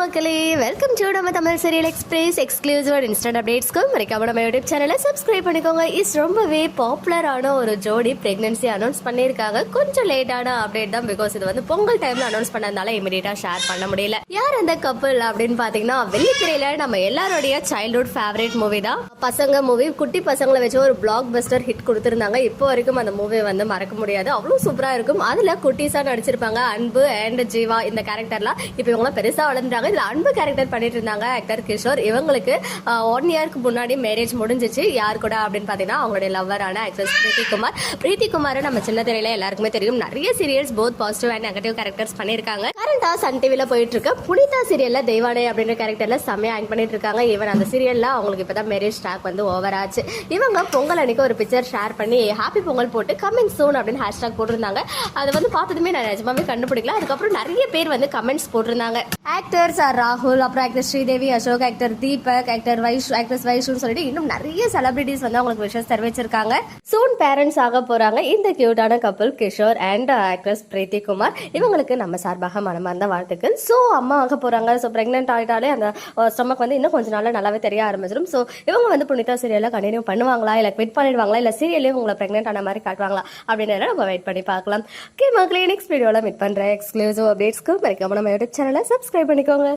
மக்களே welcome to நம்ம Tamil serial express exclusive instant அப்டேட்ஸ்க்கும் மறக்காம நம்ம யூடியூப் சேனலை சப்ஸ்கிரைப் பண்ணிக்கோங்க. இஸ் ரொம்பவே பாப்புலரான ஒரு ஜோடி பிரெக்னன்சி அனௌன்ஸ் பண்ணியிருக்காங்க. கொஞ்சம் லேட்டான அப்டேட் தான் பிகாஸ் இது வந்து பொங்கல் டைம்ல அனௌன்ஸ் பண்ணதுனால இமீடியட்டா ஷேர் பண்ண முடியல. யார் அந்த கப்பல் அப்படின்னு பாத்தீங்கன்னா வெள்ளித்திரையில நம்ம எல்லாருடைய சைல்ட்ஹுட் ஃபேவரட் மூவி தான். பசங்க மூவி குட்டி பசங்களை வச்சு ஒரு பிளாக் பஸ்டர் ஹிட் கொடுத்துருந்தாங்க. இப்போ வரைக்கும் அந்த மூவி வந்து மறக்க முடியாது. அவ்வளவு சூப்பரா இருக்கும். அதுல குட்டீஸா நடிச்சிருப்பாங்க. அன்பு அண்ட் ஜீவா இந்த கேரக்டர்லாம் இப்போ இவங்க பெருசா வளர்ந்துட்டாங்க. இதுல அன்பு கேரக்டர் பண்ணிட்டு இருந்தாங்க ஆக்டர் கிஷோர். இவங்களுக்கு ஒன் இயர்க்கு முன்னாடி மேரேஜ் முடிஞ்சிச்சு. யார் கூட அப்படின்னு பாத்தீங்கன்னா அவங்களுடைய லவ்வரான ஆக்ட்ரஸ் பிரீத்தி குமார். பிரீத்தி குமார் நம்ம சின்ன திரையில எல்லாருக்குமே தெரியும். நிறைய serials both positive and negative characters பண்ணிருக்காங்க கரண்டா சன் டிவில போயிட்டு இருக்க புனிதா சீரியல்ல தெய்வானை அப்படின்ற கேரக்டர்ல செம்மையா ஆக்ட் பண்ணிட்டு இருக்காங்க ஈவன் அந்த சீரியல்ல அவங்களுக்கு இப்பதான் மேரேஜ் ஸ்டாக் வந்து ஓவர் ஆச்சு. இவங்க பொங்கல் அன்னைக்கு ஒரு பிக்சர் ஷேர் பண்ணி ஹாப்பி பொங்கல் போட்டு கமெண்ட் சூன் அப்படின்னு ஹேஷ்டாக் போட்டிருந்தாங்க. அதை வந்து பார்த்ததுமே நான் நிஜமாவே கண்டுபிடிக்கல. அதுக்கப்புறம் நிறைய பேர் வந்து கமெண்ட்ஸ் போட்டிருந்தாங்க. ஆக்டர்ஸ் ஆர் ராகுல் அப்புறம் actor Sridevi Ashok actor Deepak actor Vaish actress Vaishnu சொல்லிட்டு இன்னும் நிறைய செலிபிரிட்டிஸ் வந்து அவங்களுக்கு விஷஸ் தெரிவிச்சிருக்காங்க. சூன் பேரண்ட்ஸ் ஆக போறாங்க. இந்த கியூட்டான couple Kishore and actress Preethi Kumar இவங்களுக்கு நம்ம சார்பாக மனமார்ந்த வாழ்த்துக்கள். ஸோ அம்மா ஆக போறாங்க. ஸோ பிரெக்னென்ட் ஆகிட்டாலே அந்த ஸ்டொமக் வந்து இன்னும் கொஞ்ச நாள்ல நல்லாவே தெரிய ஆரம்பிச்சிடும் ஸோ இவங்க வந்து புனிதா சீரியலில் கண்டினியூ பண்ணுவாங்களா? இல்லை குவிட் பண்ணிடுவாங்களா? இல்லை சீரியலே உங்களை பிரெக்னென்ட் ஆன மாதிரி காட்டுவாங்களா? அப்படின்னு நம்ம வெயிட் பண்ணி பார்க்கலாம். ஓகே மக்களே நெக்ஸ்ட் வீடியோவில் மீட் பண்ணுறேன் எக்ஸ்க்ளூசிவ் அப்டேட்ஸ்க்கு மறக்காம நம்ம யூடியூப் சேனலை சப்ஸ்கிரைப் பண்ணிக்கோங்க.